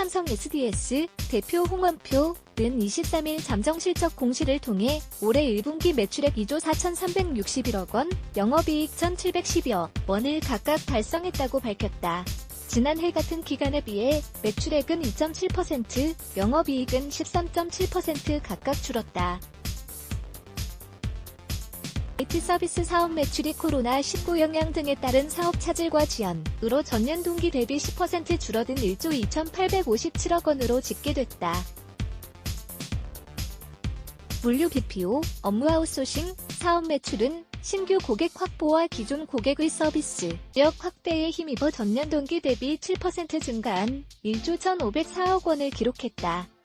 삼성 SDS 대표 홍원표는 23일 잠정실적 공시를 통해 올해 1분기 매출액 2조 4,361억 원, 영업이익 1,710여 원을 각각 달성했다고 밝혔다. 지난해 같은 기간에 비해 매출액은 2.7%, 영업이익은 13.7% 각각 줄었다. IT 서비스 사업 매출이 코로나19 영향 등에 따른 사업 차질과 지연으로 전년 동기 대비 10% 줄어든 1조 2,857억 원으로 집계됐다. 물류 BPO, 업무 아웃소싱, 사업 매출은 신규 고객 확보와 기존 고객의 서비스, 역 확대에 힘입어 전년 동기 대비 7% 증가한 1조 1,504억 원을 기록했다.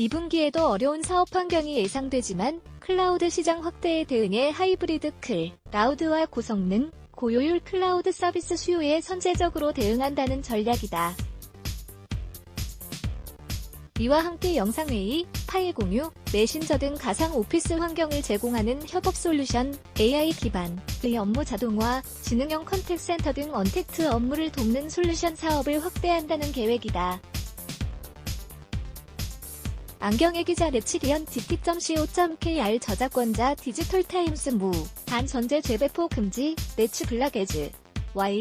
2분기에도 어려운 사업 환경이 예상되지만 클라우드 시장 확대에 대응해 하이브리드 클, 라우드와 고성능, 고효율 클라우드 서비스 수요에 선제적으로 대응한다는 전략이다. 이와 함께 영상회의, 파일 공유, 메신저 등 가상 오피스 환경을 제공하는 협업 솔루션, AI 기반의 업무 자동화, 지능형 컨택센터 등 언택트 업무를 돕는 솔루션 사업을 확대한다는 계획이다. 안경의 기자 랩치리언 dt.co.kr 저작권자 디지털타임스 무, 단 전제 재배포 금지, 매치 블락에즈, Y,